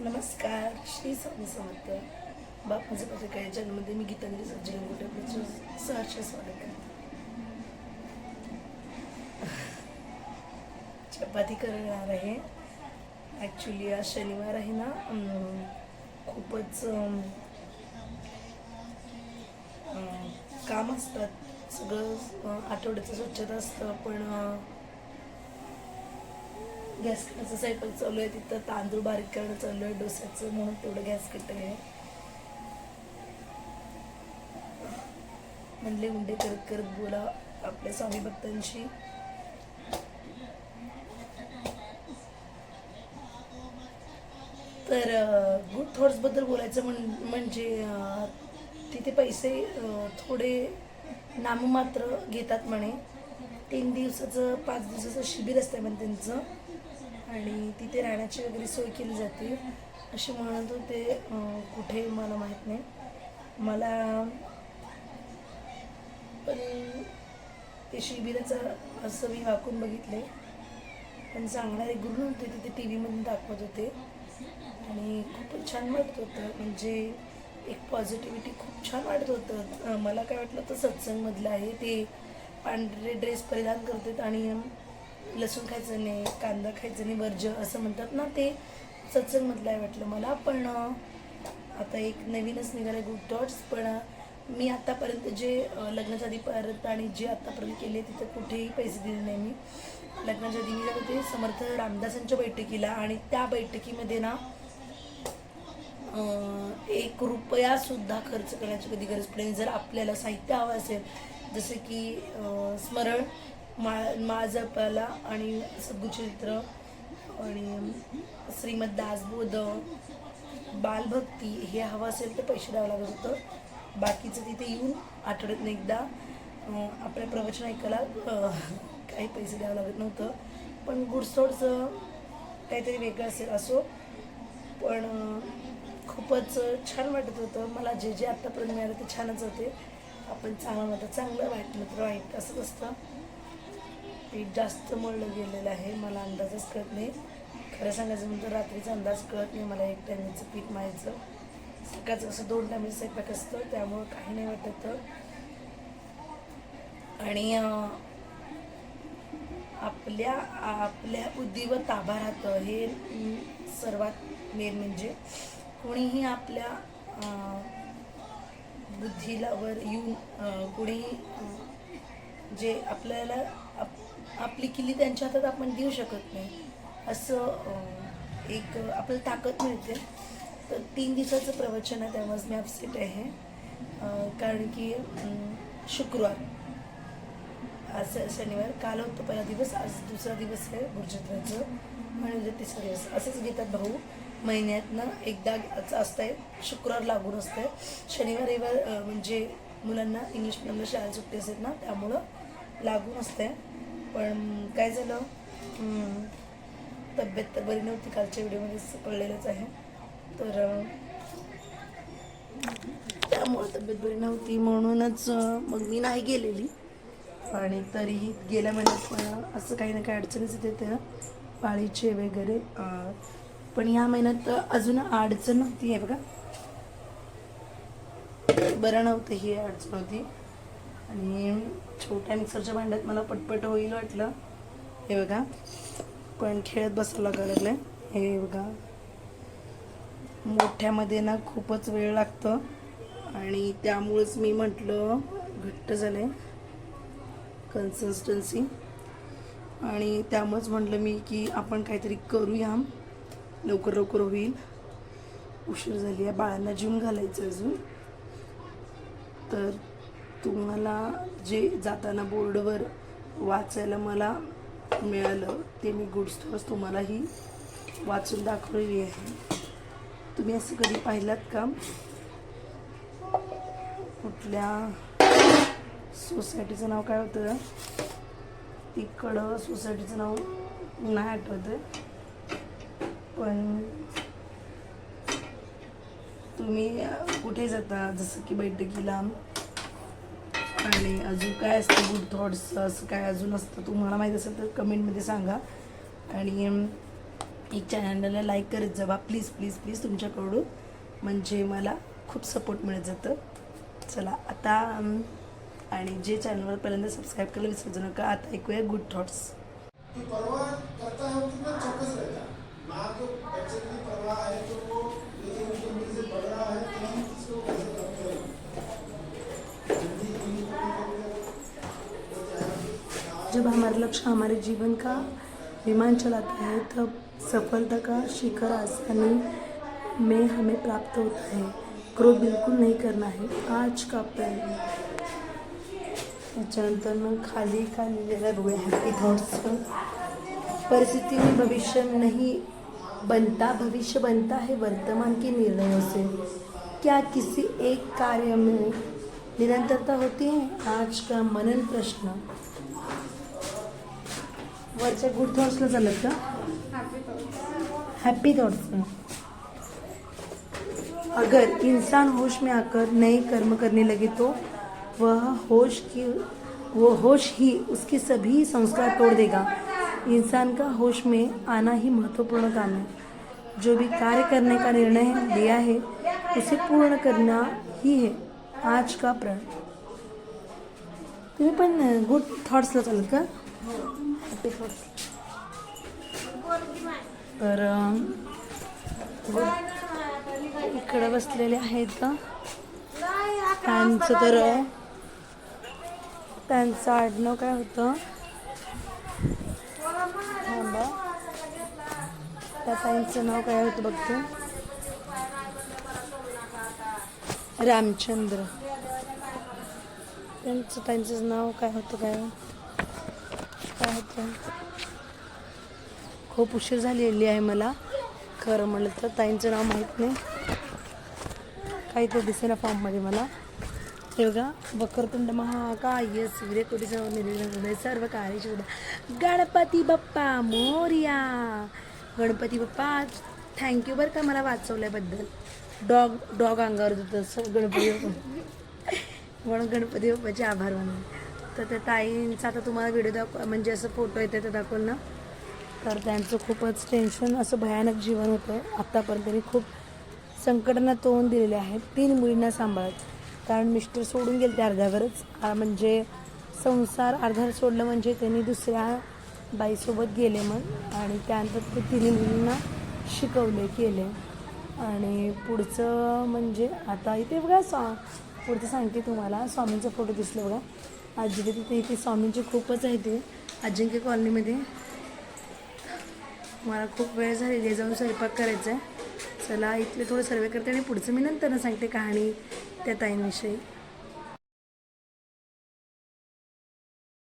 नमस्कार श्री स्वामी समर्थ. बापाचं पत्रकार जन्ममध्ये मी गीतांजली सज्जन कुठे आपलं सहर्ष स्वागत करते चपाती करणार आहे. ॲक्च्युली आज शनिवार आहे ना खूपच काम असतात. सगळं आठवड्याचं स्वच्छता असतं पण गॅस कटाचं स्वयंपाक चालू आहे तिथं तांदूळ बारीक करणं चालू आहे डोस्याचं म्हणून तेवढं गॅस कट आहे. म्हणले उंडे करत करत बोला आपल्या स्वामी भक्तांशी. तर गुड थॉट्सबद्दल बोलायचं म्हण म्हणजे तिथे पैसे थोडे नाममात्र घेतात म्हणे. तीन दिवसाचं पाच दिवसाचं शिबिर असतं म्हणे त्यांचं. आणि तिथे राहण्याची वगैरे सोय केली जाते. असे म्हणत होते कुठे मला माहीत नाही. मला पण ते शिबिराचं असं मी वाकून बघितले पण सांगणारे गुरु नव्हते तिथे टी व्हीमधून दाखवत होते. आणि खूपच छान वाटत होतं. म्हणजे एक पॉझिटिव्हिटी खूप छान वाटत होतं. मला काय वाटलं तर सत्संगमधलं आहे. ते पांढरे ड्रेस परिधान करतात आणि लसूण खायचं नाही कांदा खायचं नाही वर्ज असं म्हणतात ना ते. सत्संगमधलं आहे वाटलं मला पण आता एक नवीनच निघालं गुड थॉट्स पण मी आत्तापर्यंत जे लग्नाच्या आधी परत आणि जे आत्तापर्यंत केले तिथे कुठेही पैसे दिले नाही मी. लग्नाच्या आधी मी जात होते समर्थ रामदासांच्या बैठकीला आणि त्या बैठकीमध्ये ना एक रुपया सुद्धा खर्च करण्याची कधी गरज पडेल जर आपल्याला साहित्य हवं असेल जसं की स्मरण मा माझा जपायला आणि सद्गुचित्र आणि श्रीमद दासबोध बालभक्ती हे हवं असेल तर पैसे द्यावं लागत होतं. बाकीचं तिथे येऊन आठवड्यातनं एकदा आपल्या प्रवचन ऐकायला काही पैसे द्यावं लागत नव्हतं. पण गुडसोडचं काहीतरी वेगळं असेल असो. पण खूपच छान वाटत होतं. मला जे जे आत्तापर्यंत मिळालं ते छानच होते. आपण चांगलं म्हणतो चांगलं वाटलं तर वाईट असंच असतं पीठ जास्त मळलं गेलेलं आहे. मला अंदाजच कळत नाही. खरं सांगायचं म्हणजे रात्रीचा अंदाज कळत नाही. मला एक टायमिंगचं पीठ मारायचं सकाळचं असं दोन टायमाचं स्वयंपाक असतं. त्यामुळं काही नाही वाटत आणि आपल्या आपल्या बुद्धीवर ताबा राहतं. हे सर्वात मेन म्हणजे कोणीही आपल्या बुद्धीला वर येऊन कोणीही जे आपल्याला आपली किल्ली त्यांच्या हातात आपण देऊ शकत नाही. असं एक आपल्याला ताकद मिळते. तर तीन दिवसाचं प्रवचन आहे त्यामुळेच मी अपसेट आहे. कारण की शुक्रवार. आज शनिवार. काल होतं पहिला दिवस आज दुसरा दिवस आहे गुरुचंद्राचं आणि उद्या तिसरा दिवस. असंच घेतात भाऊ. महिन्यातनं एकदा असतं आहे शुक्रवार लागून असतं आहे शनिवार रविवार म्हणजे मुलांना इंग्लिश मिडियमला शाळा सुट्टी असतात ना त्यामुळं लागून असतं आहे पण काय झालं तब्येत तर बरी नव्हती कालच्या व्हिडिओमध्ये कळलेलंच आहे. तर त्यामुळं तब्येत बरी नव्हती म्हणूनच मग मी नाही गेलेली. आणि तरीही गेल्या महिन्यात पण असं काही ना काही अडचणीच येते त्या पाळीचे वगैरे पण ह्या महिन्यात अजून अडचण नव्हती आहे बघा. बरं नव्हतं ही अडचण होती. आणि छोट्या मिक्सरच्या भांड्यात मला पटपट होईल वाटलं. हे बघा. पण खेळत बसायला लागायला लागलं हे बघा. मोठ्यामध्ये ना खूपच वेळ लागतो. आणि त्यामुळेच मी म्हटलं घट्ट झालं आहे कन्सिस्टन्सी आणि त्यामुळेच म्हटलं मी की आपण काहीतरी करूया. लवकर लवकर होईल. उशीर झाली आहे. बाळांना जिम घालायचं अजून. तर तुम्हाला जे जाताना बोर्डवर वाचायला मला मिळालं ते मी गुड स्टोअर्स तुम्हालाही वाचून दाखवलेली आहे. तुम्ही असं कधी पाहिलात का? कुठल्या सोसायटीचं नाव काय होतं? तिकडं सोसायटीचं नाव नाही आठवत. आहे पण तुम्ही कुठे जाता? जसं की बैठकीला आणि अजून काय असतं गुड थॉट्स असं काय अजून असतं? तुम्हाला माहीत असेल तर कमेंटमध्ये सांगा. आणि एक चॅनलला लाईक करत जावा. प्लीज प्लीज प्लीज तुमच्याकडून. म्हणजे मला खूप सपोर्ट मिळत जातं. चला आता आणि जे चॅनलवर पहिल्यांदा सबस्क्राईब करायला विसरू नका आता ऐकूया गुड थॉट्स परवा करता है कितना चौकस रहता है ना तो बच्चे की है तो वो लेकिन उनके से बढ़ रहा है जब हमारा लक्ष्य हमारे जीवन का विमान चलाता है, तब सफलता का शिखर आसानी में हमें प्राप्त होता है। क्रोध बिल्कुल नहीं करना है। आज का प्रण त्याच्यानंतर मग खाली काय लिहिलेलं बघूया हॅपी थॉट्स परिस्थिति में भविष्य नहीं बनता। भविष्य बनता है वर्तमान के निर्णयों से। क्या किसी एक कार्य में निरंतरता होती है? आज का मनन प्रश्न। वरच्या गुड थॉट्सला चालत का? हैप्पी थॉट्स अगर इंसान होश में आकर नए कर्म करने लगे तो वह होश की वो होश ही उसके सभी संस्कार तोड़ देगा। इंसान का होश में आना ही महत्त्वपूर्ण काम है। जो भी कार्य करने का निर्णय लिया है उसे पूर्ण करना ही है। आज का प्रण। तुम्ही पण गुड थॉट्सला चालत का? तर इकडं इकडे बसलेले आहेत त्यांचं तर त्यांचं आडनाव काय होतं? थांबा. त्या ताईंचं नाव काय होतं बघतो. रामचंद्र. त्यांचं त्यांचं नाव काय होतं काय? आहेत खूप उशीर झालेली आहे मला. खरं म्हणलं तर ताईंचं नाव माहीत नाही. काही तर दिसेना फॉर्ममध्ये मला. हे बघा वक्रतुंड महाकाय सूर्यकोटीचं निर्विघ्न सर्व कार्य गणपती बाप्पा मोर्या. गणपती बाप्पा थँक्यू बरं का मला वाचवल्याबद्दल. डॉग डॉग अंगावर होतं असं गणपती बाप्पा. म्हणून गणपती बाप्पाचे आभार मानले तर त्या ताईंचा आता तुम्हाला व्हिडिओ दाखव म्हणजे असं फोटो येते ते दाखवलं ना? तर त्यांचं खूपच टेन्शन असं भयानक जीवन होतं. आत्तापर्यंत त्यांनी खूप संकटांना तोंड दिलेले आहेत. तीन मुलींना सांभाळत. कारण मिस्टर सोडून गेले ते अर्ध्यावरच. म्हणजे संसार अर्ध्यावर सोडलं म्हणजे त्यांनी दुसऱ्या बाईसोबत गेले मग आणि त्यानंतर ते तिन्ही मुलींना शिकवले केले. आणि पुढचं म्हणजे आता इथे बघा स्वा पुढचं सांगते तुम्हाला. स्वामींचा फोटो दिसलं बघा. आजी तिथे इथे स्वामींची खूपच आहे ते. अजिंक्य कॉलनीमध्ये. मला खूप वेळ झालेली आहे जाऊन स्वयंपाक करायचा आहे. चला इथले थोडं सर्वे करते आणि पुढचं मी नंतर सांगते कहाणी त्या ताईंविषयी.